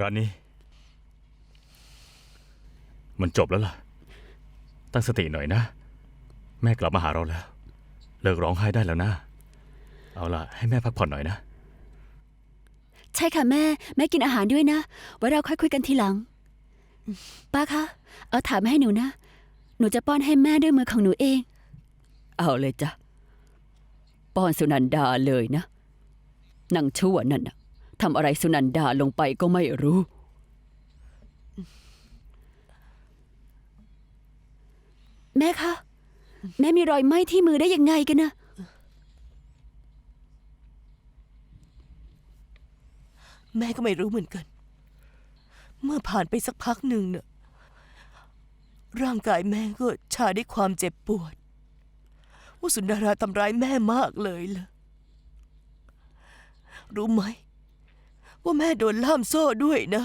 ร้านนี้ มันจบแล้วล่ะ ตั้งสติหน่อยนะ แม่กลับมาหาเราแล้ว เลิกร้องไห้ได้แล้วนะ เอาล่ะ ให้แม่พักผ่อนหน่อยนะ ใช่ค่ะแม่ แม่กินอาหารด้วยนะ ไว้เราค่อยคุยกันทีหลัง ป้าคะ เอาถามให้หนูนะ หนูจะป้อนให้แม่ด้วยมือของหนูเอง เอาเลยจ้ะ ป้อนสุนันดาเลยนะนางชั่วนั่นน่ะ ทำอะไรสุนันดาลงไปก็ไม่รู้ แม่คะ แม่มีรอยไหม้ที่มือได้ยังไงกันนะ แม่ก็ไม่รู้เหมือนกัน เมื่อผ่านไปสักพักหนึ่งเน่ะร่างกายแม่ก็ชาด้วยความเจ็บปวด ว่าสุนดาราทำร้ายแม่มากเลยล่ะ รู้ไหม ว่าแม่โดนล่ามโซ่ด้วยนะ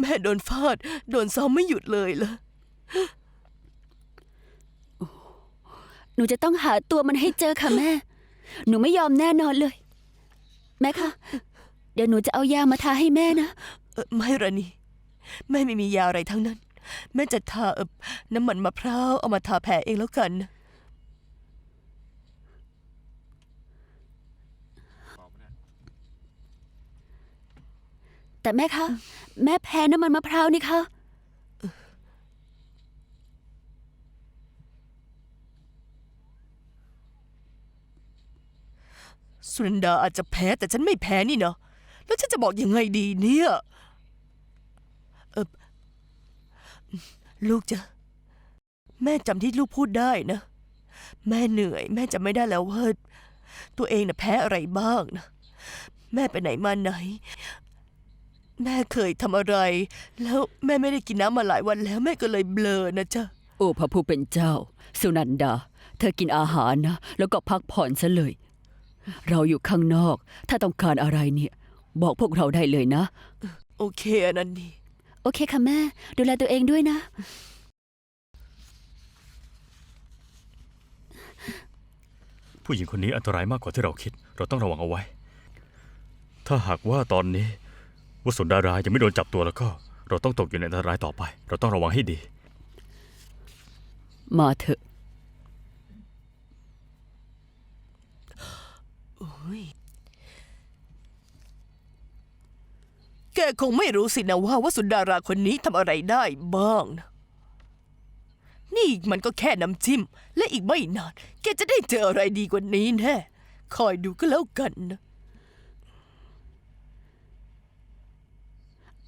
แม่โดนฟาด โดนซ้อมไม่หยุดเลยล่ะ หนูจะต้องหาตัวมันให้เจอค่ะแม่ หนูไม่ยอมแน่นอนเลย แม่คะ เดี๋ยวหนูจะเอายามาทาให้แม่นะ เออไม่ระนี่แม่ไม่มียาอะไรทั้งนั้น แม่จะทาเอ่อน้ำมันมะพร้าวเอามาทาแผลเองแล้วกันนะ แต่แม่คะ แม่แพ้น้ำมันมะพร้าวนี่คะสุนันดาอาจจะแพ้แต่ฉันไม่แพ้นี่เนาะแล้วฉันจะบอกยังไงดีเนี่ยเออลูกจะแม่จำที่ลูกพูดได้นะ แม่เหนื่อย แม่จำไม่ได้แล้วว่าตัวเองน่ะแพ้อะไรบ้างนะ แม่ไปไหนมาไหน แม่เคยทำอะไร แล้วแม่ไม่ได้กินน้ำมาหลายวันแล้วแม่ก็เลยเบลอนะจ๊ะ โอ้พระผู้เป็นเจ้า สุนันดา เธอกินอาหารนะ แล้วก็พักผ่อนซะเลย เราอยู่ข้างนอก ถ้าต้องการอะไรเนี่ย บอกพวกเราได้เลยนะ โอเคอันนั้นดีโอเคค่ะแม่ ดูแลตัวเองด้วยนะ ผู้หญิงคนนี้อันตรายมากกว่าที่เราคิด เราต้องระวังเอาไว้ ถ้าหากว่าตอนนี้ วสุนดารายังไม่โดนจับตัวแล้วก็ เราต้องตกอยู่ในอันตรายต่อไป เราต้องระวังให้ดี มาเถอะแกคงไม่รู้สินะว่าว่าสุดาราคนนี้ทำอะไรได้บ้างนะนี่มันก็แค่น้ำจิ้ม และอีกไม่นาน แกจะได้เจออะไรดีกว่านี้แน่คอยดูก็แล้วกันนะ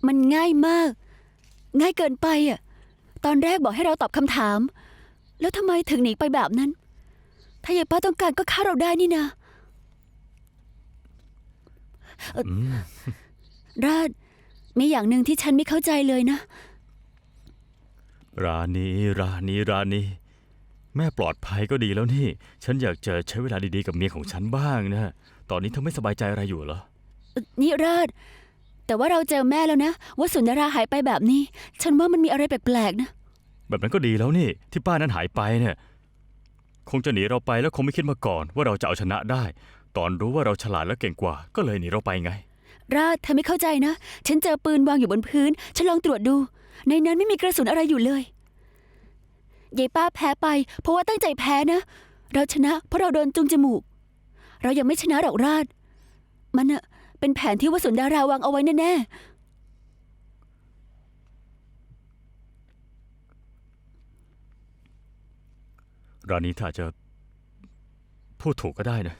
มันง่ายมาก ง่ายเกินไปอะ ตอนแรกบอกให้เราตอบคำถาม แล้วทำไมถึงหนีไปแบบนั้น ถ้ายายป้าต้องการก็ฆ่าเราได้นี่นะเอ่ออราดมีอย่างหนึ่งที่ฉันไม่เข้าใจเลยนะรานีรานีรานีแม่ปลอดภัยก็ดีแล้วนี่ ฉันอยากจะใช้เวลาดีๆกับเมียของฉันบ้างนะ ตอนนี้เธอไม่สบายใจอะไรอยู่เหรอ นี่ราด แต่ว่าเราเจอแม่แล้วนะ ว่าสุนดาราหายไปแบบนี้ ฉันว่ามันมีอะไรแปลกๆนะ แบบนั้นก็ดีแล้วนี่ ที่ป้านั้นหายไปเนี่ย คงจะหนีเราไปแล้วคงไม่คิดมาก่อน ว่าเราจะเอาชนะได้ ตอนรู้ว่าเราฉลาดและเก่งกว่า ก็เลยหนีเราไปไง ราดเธอไม่เข้าใจนะ ฉันเจอปืนวางอยู่บนพื้น ฉันลองตรวจดู ในนั้นไม่มีกระสุนอะไรอยู่เลยยายป้าแพ้ไป เพราะว่าตั้งใจแพ้นะ เราชนะ เพราะเราโดนจุงจมูก เรายังไม่ชนะหรอกราด มันอะ เป็นแผนที่วสุนดาราวางเอาไว้แน่รานีถ้าจะพูดถูกก็ได้นะ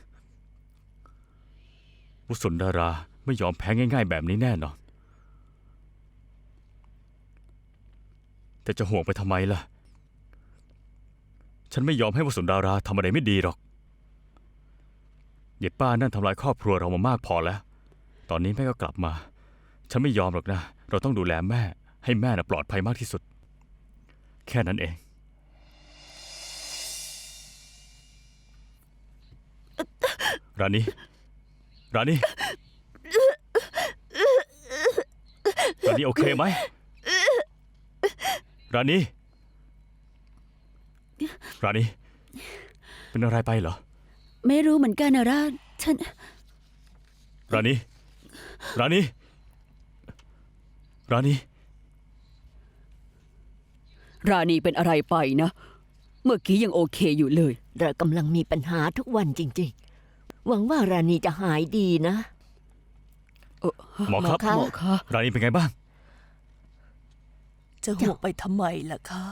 วสุนดาราไม่ยอมแพ้ง่าย ๆ แบบนี้แน่นอน แต่จะห่วงไปทำไมล่ะ ฉันไม่ยอมให้วสุนดาราทำอะไรไม่ดีหรอก เหยียดป้านั่นทำลายครอบครัวเรามามากพอแล้ว ตอนนี้แม่ก็กลับมา ฉันไม่ยอมหรอกนะ เราต้องดูแลแม่ ให้แม่น่ะปลอดภัยมากที่สุด แค่นั้นเอง รานีรานีรานีโอเคไหม รานีรานีเป็นอะไรไปเหรอๆไม่รู้เหมือนกันนะราดฉัน ราณี ราณีราณีราณีเป็นอะไรไปนะ เมื่อกี้ยังโอเคอยู่เลย เรากำลังมีปัญหาทุกวันจริง ๆ หวังว่าราณีจะหายดีนะ หมอครับ หมอคะหมอคะราณีเป็นไงบ้าง จะห่วงไปทำไมล่ะคะ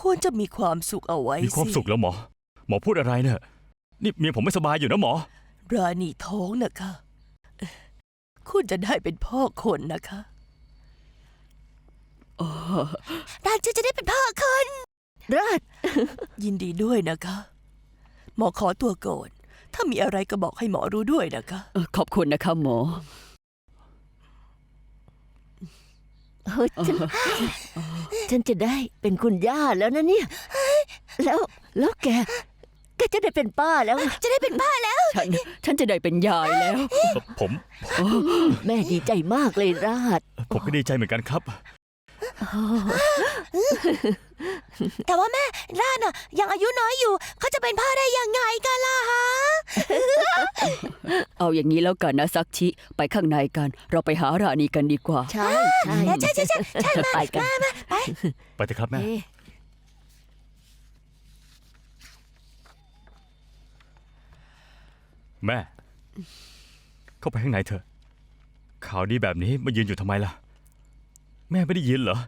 ควรจะมีความสุขเอาไว้มีความสิสุขแล้วหมอ หมอพูดอะไรเนี่ยนี่เมียผมไม่สบายอยู่นะหมอ ราณีท้องนะคะเอ่อ คุณจะได้เป็นพ่อคนนะคะดานจะได้เป็นพ่อคนราช ยินดีด้วยนะคะ หมอขอตัวก่อน ถ้ามีอะไรก็บอกให้หมอรู้ด้วยนะคะเอ่อขอบคุณนะคะหมอเฮ้ยฉันฉันจะได้เป็นคุณย่าแล้วนะเนี่ย แล้วแล้วแก แกจะได้เป็นป้าแล้ว จะได้เป็นป้าแล้ว ฉัน ฉันจะได้เป็นยายแล้ว ผมแม่ดีใจมากเลยราชผมก็ดีใจเหมือนกันครับ แต่ว่าแม่ร่านอะ ยังอายุน้อยอยู่ เขาจะเป็นพ่อได้ยังไงกันล่ะฮะ เอาอย่างนี้แล้วกันนะซักชิ ไปข้างในกัน เราไปหาราณีกันดีกว่า ใช่ใช่ใช่ใช่ใช่ใช่มาไปกัน ไปเถอะครับแม่ เอ๊ะ แม่ เข้าไปข้างในเถอะ ข่าวดีแบบนี้มายืนอยู่ทำไมล่ะ แม่ไม่ได้ยินเหรอ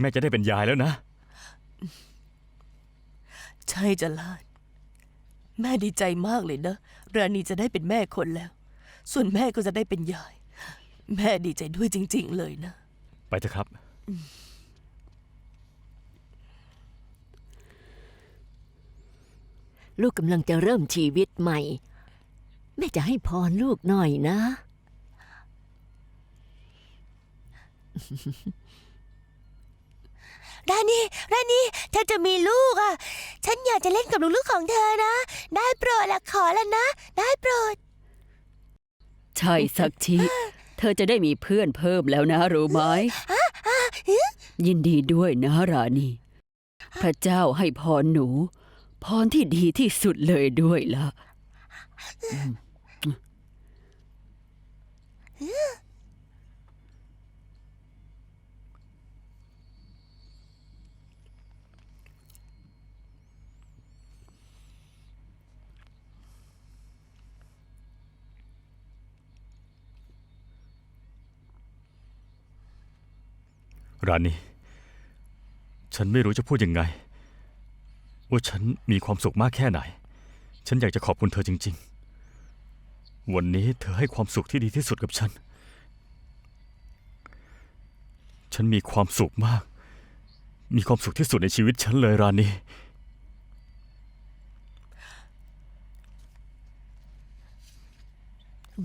แม่จะได้เป็นยายแล้วนะ ใช่จะลาด แม่ดีใจมากเลยนะ ราณีจะได้เป็นแม่คนแล้ว ส่วนแม่ก็จะได้เป็นยาย แม่ดีใจด้วยจริง ๆ เลยนะ ไปเถอะครับ ลูกกำลังจะเริ่มชีวิตใหม่ แม่จะให้พรลูกหน่อยนะ ราณีราณีเธอจะมีลูกอะ ฉันอยากจะเล่นกับลูกๆของเธอนะ ได้โปรดละขอแล้วนะ ได้โปรด ใช่ซักชิเธอจะได้มีเพื่อนเพิ่มแล้วนะรู้ไหมยินดีด้วยนะราณี พระเจ้าให้พรหนู พรที่ดีที่สุดเลยด้วยล่ะ ราณีฉันไม่รู้จะพูดยังไง ว่าฉันมีความสุขมากแค่ไหน ฉันอยากจะขอบคุณเธอจริง ๆ วันนี้เธอให้ความสุขที่ดีที่สุดกับฉัน ฉันมีความสุขมาก มีความสุขที่สุดในชีวิตฉันเลยราณี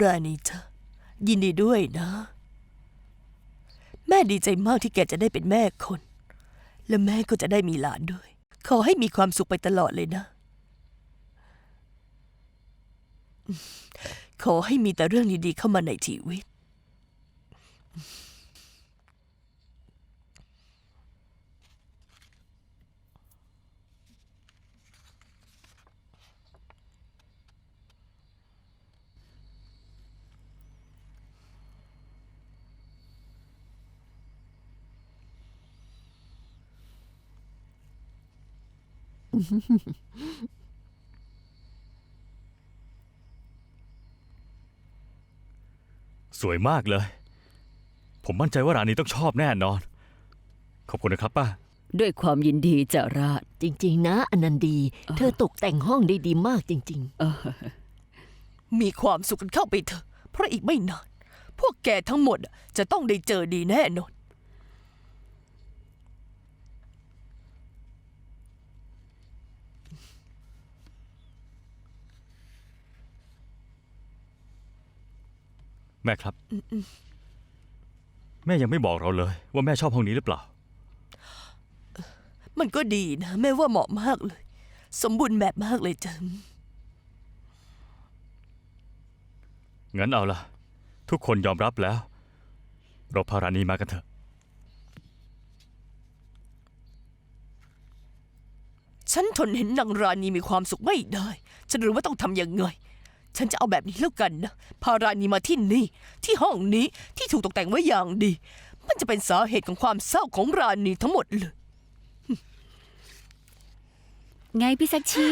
ราณีเธอยินดีด้วยนะ แม่ดีใจมากที่แกจะได้เป็นแม่คน และแม่ก็จะได้มีหลานด้วย ขอให้มีความสุขไปตลอดเลยนะ ขอให้มีแต่เรื่องดีๆเข้ามาในชีวิต สวยมากเลย ผมมั่นใจว่าราณีต้องชอบแน่นอน ขอบคุณนะครับป้า ด้วยความยินดีจะราชจริง ๆ นะ อนันดี เธอตกแต่งห้องได้ดีมากจริงมีความสุขกันเข้าไปเถอะ เพราะอีกไม่นาน พวกแกทั้งหมดอะจะต้องได้เจอดีแน่นอน แม่ครับ แม่ยังไม่บอกเราเลย ว่าแม่ชอบห้องนี้หรือเปล่า มันก็ดีนะ แม่ว่าเหมาะมากเลย สมบูรณ์แบบมากเลยจ้ะงั้นเอาล่ะทุกคนยอมรับแล้ว เราพาราณีมากันเถอะ ฉันทนเห็นนางราณีมีความสุขไม่ได้ ฉันรู้ว่าต้องทำยังไง ฉันจะเอาแบบนี้แล้วกันนะพารานีมาที่นี่ ที่ห้องนี้ที่ถูกตกแต่งไว้อย่างดี มันจะเป็นสาเหตุของความเศร้าของรานีทั้งหมดเลย ไงพี่ซักชี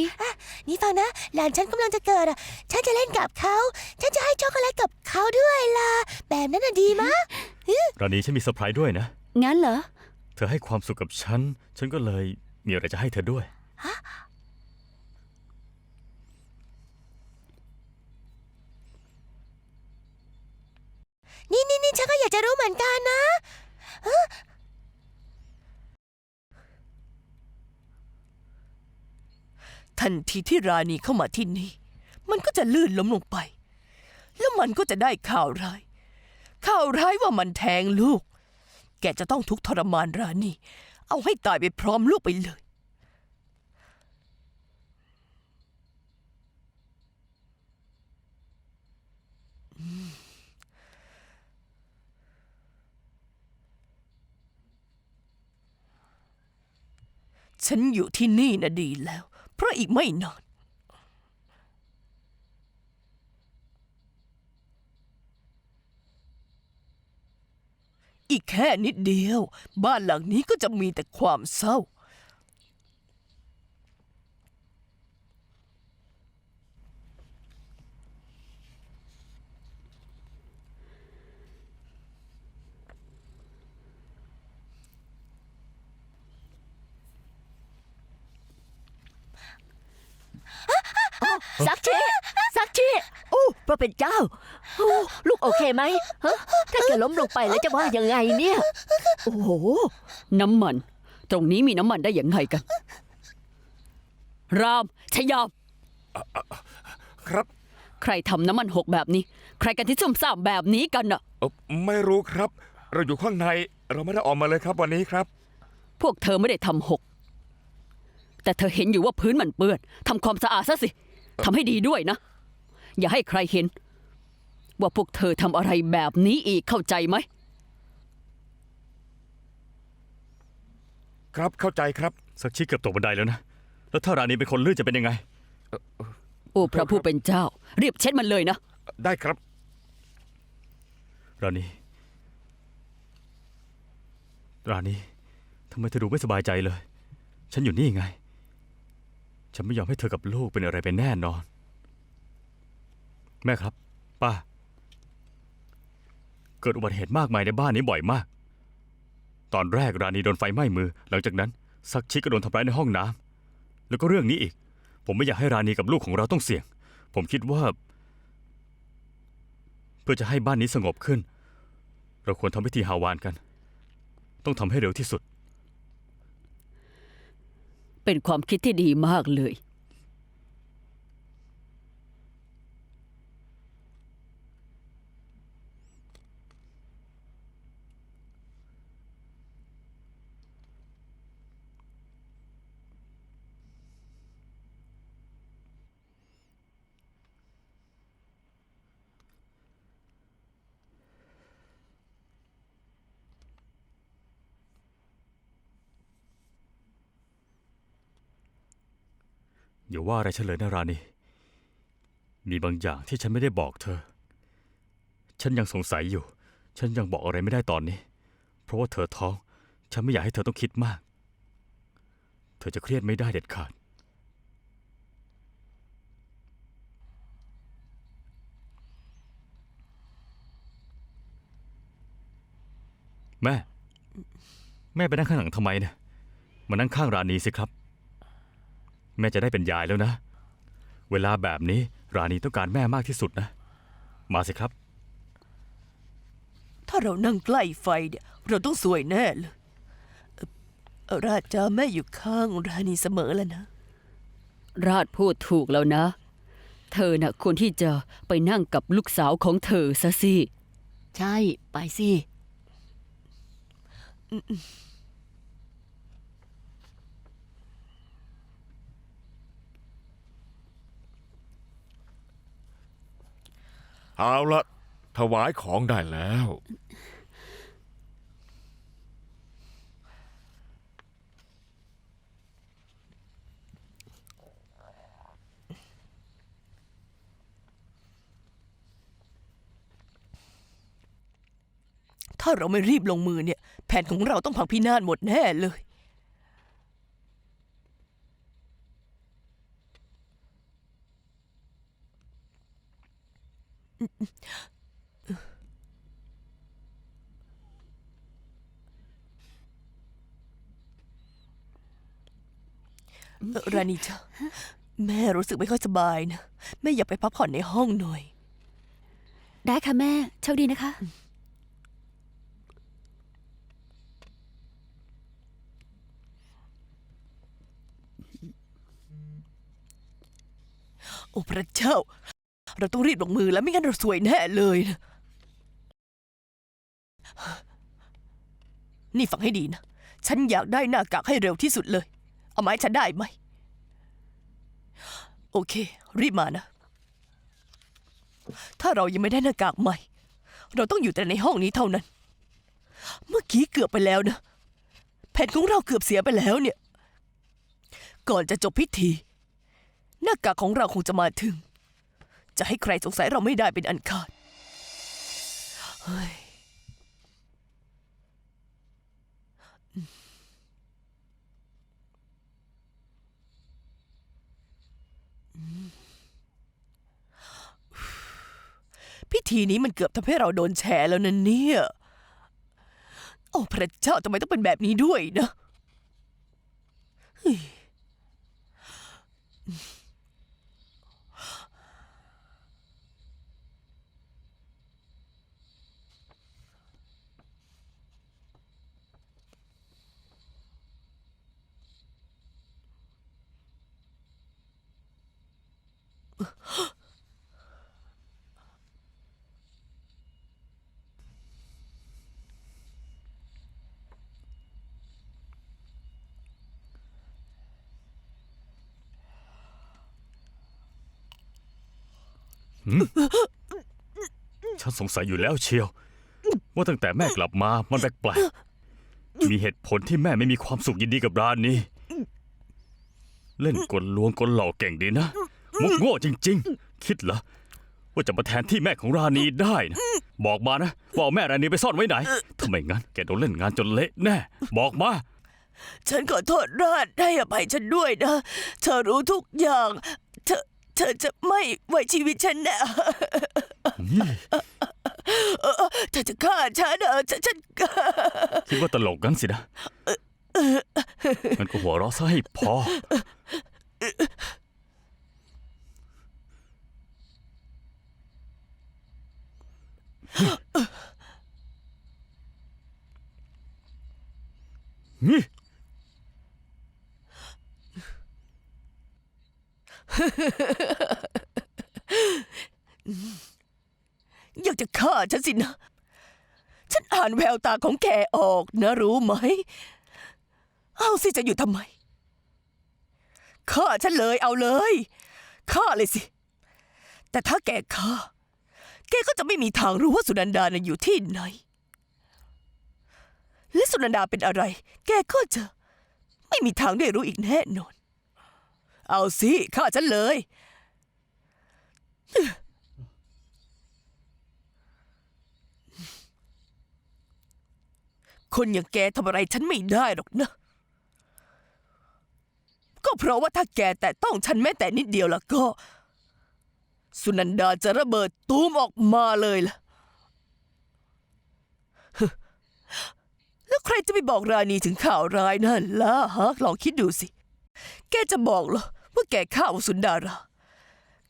นี่ฟังนะ หลานฉันกำลังจะเกิดอะ ฉันจะเล่นกับเขา ฉันจะให้ช็อกโกแลตกับเขาด้วยล่ะ แบบนั้นน่ะดีมะ รานีฉันมีเซอร์ไพรส์ด้วยนะ งั้นเหรอ เธอให้ความสุขกับฉัน ฉันก็เลยมีอะไรจะให้เธอด้วย ทันทีที่ราณีเข้ามาที่นี่ มันก็จะลื่นล้มลงไป แล้วมันก็จะได้ข่าวร้าย ข่าวร้ายว่ามันแทงลูก แกจะต้องทุกข์ทรมานราณี เอาให้ตายไปพร้อมลูกไปเลย ฉันอยู่ที่นี่นะดีแล้ว ราะอีกไม่นาน อีกแค่นิดเดียว บ้านหลังนี้ก็จะมีแต่ความเศร้า สักชีสักชีโอ้พระ เป็นเจ้าโอ้ลูกโอเคไหมฮะถ้าแกล้มลงไปแล้วจะว่ายังไงเนี่ย โอ้โห น้ำมัน ตรงนี้มีน้ำมันได้ยังไงกัน รามชยามครับ ใครทำน้ำมันหกแบบนี้ ใครกันที่ซุ่มซ่ามแบบนี้กันน่ะเอ่อไม่รู้ครับ เราอยู่ข้างในเราไม่ได้ออกมาเลยครับวันนี้ครับ พวกเธอไม่ได้ทำหก แต่เธอเห็นอยู่ว่าพื้นมันเปื้อนทำความสะอาดซะสิทำให้ดีด้วยนะ อย่าให้ใครเห็น ว่าพวกเธอทำอะไรแบบนี้อีกเข้าใจไหม ครับเข้าใจครับ สักชิเกือบตกบันไดแล้วนะ แล้วถ้ารานีเป็นคนลื่นจะเป็นยังไง โอ้พระผู้เป็นเจ้า รีบเช็ดมันเลยนะ ได้ครับ รานีรานีทำไมเธอดูไม่สบายใจเลย ฉันอยู่นี่ไง ฉันไม่ยอมให้เธอกับลูกเป็นอะไรไปแน่นอน แม่ครับป้าเกิดอุบัติเหตุมากมายในบ้านนี้บ่อยมาก ตอนแรกรานีโดนไฟไหม้มือ หลังจากนั้นซักชิก็โดนทำร้ายในห้องน้ำแล้วก็เรื่องนี้อีก ผมไม่อยากให้รานีกับลูกของเราต้องเสี่ยง ผมคิดว่า เพื่อจะให้บ้านนี้สงบขึ้น เราควรทำพิธีฮาวานกัน ต้องทำให้เร็วที่สุด เป็นความคิดที่ดีมากเลย ย่าว่าอะไรฉันเลยนะรานีมีบางอย่างที่ฉันไม่ได้บอกเธอ ฉันยังสงสัยอยู่ ฉันยังบอกอะไรไม่ได้ตอนนี้ เพราะว่าเธอท้อง ฉันไม่อยากให้เธอต้องคิดมาก เธอจะเครียดไม่ได้เด็ดขาด แม่ แม่ไปนั่งข้างหลังทำไมเนี่ยมานั่งข้างรานีสิครับ แม่จะได้เป็นยายแล้วนะ เวลาแบบนี้ราณีต้องการแม่มากที่สุดนะ มาสิครับ ถ้าเรานั่งใกล้ไฟเนี่ยเราต้องสวยแน่เลยเอ่อเอ่อราชาแม่อยู่ข้างราณีเสมอแล้วนะ ราชพูดถูกแล้วนะ เธอน่ะควรที่จะไปนั่งกับลูกสาวของเธอซะสิ ใช่ ไปสิ เอาละถวายของได้แล้ว ถ้าเราไม่รีบลงมือเนี่ย แผนของเราต้องพังพินาศหมดแน่เลย เอ่อรานีจ้ะแม่รู้สึกไม่ค่อยสบายนะ แม่อยากไปพักผ่อนในห้องหน่อย ได้ค่ะแม่ โชคดีนะคะ โอ้พระเจ้า เราต้องรีบลงมือแล้วไม่งั้นเราสวยแน่เลยนะนี่ฟังให้ดีนะ ฉันอยากได้หน้ากากให้เร็วที่สุดเลย เอาไหมาให้ฉันได้ไหม โอเค รีบมานะ ถ้าเรายังไม่ได้หน้ากากใหม่ เราต้องอยู่แต่ในห้องนี้เท่านั้น เมื่อกี้เกือบไปแล้วนะ แผนของเราเกือบเสียไปแล้วเนี่ย ก่อนจะจบพิธี หน้ากากของเราคงจะมาถึง จะให้ใครสงสัยเราไม่ได้เป็นอันขาดเฮ้ยพิธีนี้มันเกือบทำให้เราโดนแฉแล้วนะเนี่ย โอ้พระเจ้าทำไมต้องเป็นแบบนี้ด้วยนะ ฉันสงสัยอยู่แล้วเชียว ว่าตั้งแต่แม่กลับมามันแปลกๆมีเหตุผลที่แม่ไม่มีความสุขยินดีกับร้านนี้ เล่นกลลวงกลหลอกเก่งดีนะ มุกโง่จริง ๆ คิดเหรอว่าจะมาแทนที่แม่ของราณีได้นะบอกมานะว่าเอาแม่ราณีไปซ่อนไว้ไหนทำไมงั้นแกโดนเล่นงานจนเละแน่ บอกมา ฉันขอโทษราชให้อภัยฉันด้วยนะ เธอรู้ทุกอย่าง เธอ เธอจะไม่ไว้ชีวิตฉันแน่เธอจะฆ่าฉันเหรอฉันฉันคิดว่าตลกงั้นสินะมันก็หัวเราะซะให้พอ นี่ อยากจะฆ่า ฉันสินะ ฉันอ่านแววตาของแกออกนะรู้ไหม เอาสิจะอยู่ทำไมฆ่าฉันเลยเอาเลยฆ่าเลยสิ แต่ถ้าแกฆ่า แกก็จะไม่มีทางรู้ว่าสุนันดาน่ะอยู่ที่ไหน และสุนันดาเป็นอะไร แกก็จะ ไม่มีทางได้รู้อีกแน่นอน เอาสิฆ่าฉันเลย คนอย่างแกทำอะไรฉันไม่ได้หรอกนะ ก็เพราะว่าถ้าแกแต่ต้องฉันแม้แต่นิดเดียวแล้วก็ สุนันดาจะระเบิดตูมออกมาเลยล่ะ แล้วใครจะไปบอกราณีถึงข่าวร้ายนั่นล่ะฮะลองคิดดูสิ แกจะบอกเหรอว่าแกฆ่าสุนดารา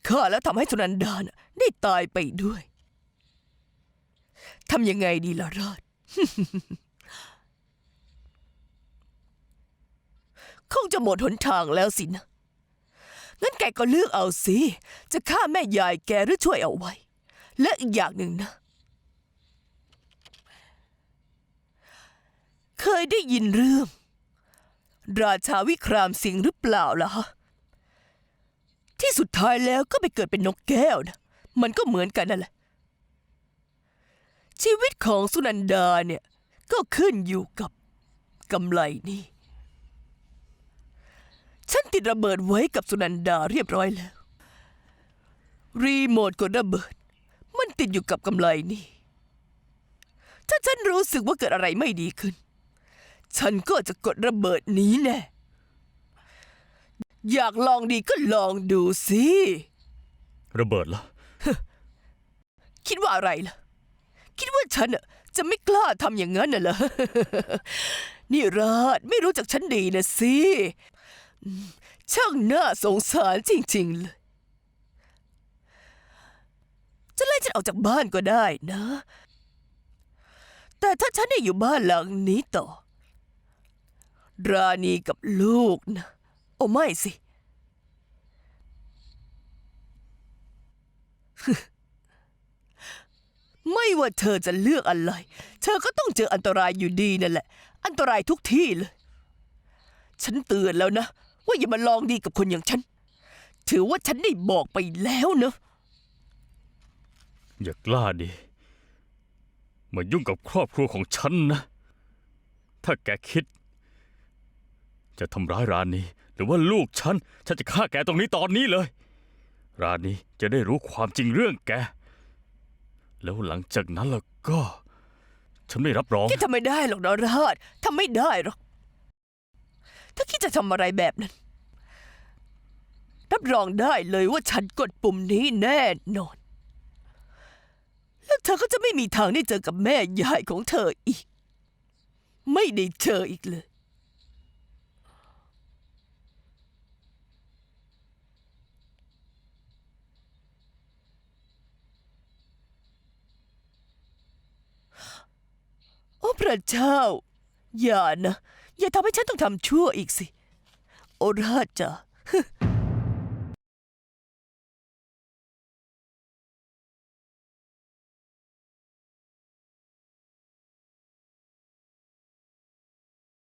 ฆ่าแล้วทำให้สุนันดานะได้ตายไปด้วยทำยังไงดีล่ะราช คงจะหมดหนทางแล้วสินะ งั้นแกก็เลือกเอาสิ จะฆ่าแม่ยายแกหรือช่วยเอาไว้ และอีกอย่างหนึ่งนะ เคยได้ยินเรื่อง ราชาวิครามสิงห์หรือเปล่าล่ะฮะที่สุดท้ายแล้วก็ไปเกิดเป็นนกแก้วนะ มันก็เหมือนกันนั่นแหละ ชีวิตของสุนันดาเนี่ย ก็ขึ้นอยู่กับกำไรนี่ ฉันติดระเบิดไว้กับสุนันดาเรียบร้อยแล้ว รีโมทกดระเบิด มันติดอยู่กับกำไรนี่ ถ้าฉันรู้สึกว่าเกิดอะไรไม่ดีขึ้น ฉันก็จะกดระเบิดนี้แน่ อยากลองดีก็ลองดูสิ ระเบิดเหรอ คิดว่าอะไรล่ะ คิดว่าฉันน่ะจะไม่กล้าทำอย่างนั้นน่ะเหรอ นี่ราดไม่รู้จักฉันดีนะสิอืม ช่างน่าสงสารจริงๆเลย จะไล่ฉันออกจากบ้านก็ได้นะ แต่ถ้าฉันได้อยู่บ้านหลังนี้ต่อ ราณีกับลูกนะ โอ้ไม่สิ ไม่ว่าเธอจะเลือกอะไร เธอก็ต้องเจออันตรายอยู่ดีนั่นแหละ อันตรายทุกที่เลย ฉันเตือนแล้วนะ ว่าอย่ามาลองดีกับคนอย่างฉัน ถือว่าฉันได้บอกไปแล้วเนอะอย่ากล้าดิมายุ่งกับครอบครัวของฉันนะ ถ้าแกคิด จะทำร้ายร้านนี้ หรือว่าลูกฉัน ฉันจะฆ่าแกตรงนี้ตอนนี้เลย ร้านนี้จะได้รู้ความจริงเรื่องแก แล้วหลังจากนั้นแล้วก็ ฉันไม่รับรองแกทำไม่ได้หรอกนะราดทำไม่ได้หรอก ถ้าคิดจะทำอะไรแบบนั้น รับรองได้เลยว่าฉันกดปุ่มนี้แน่นอน แล้วเธอก็จะไม่มีทางได้เจอกับแม่ยายของเธออีก ไม่ได้เจออีกเลยโอ้พระเจ้า อย่านะ อย่าทำให้ฉันต้องทำชั่วอีกสิ โอราชจ้ะ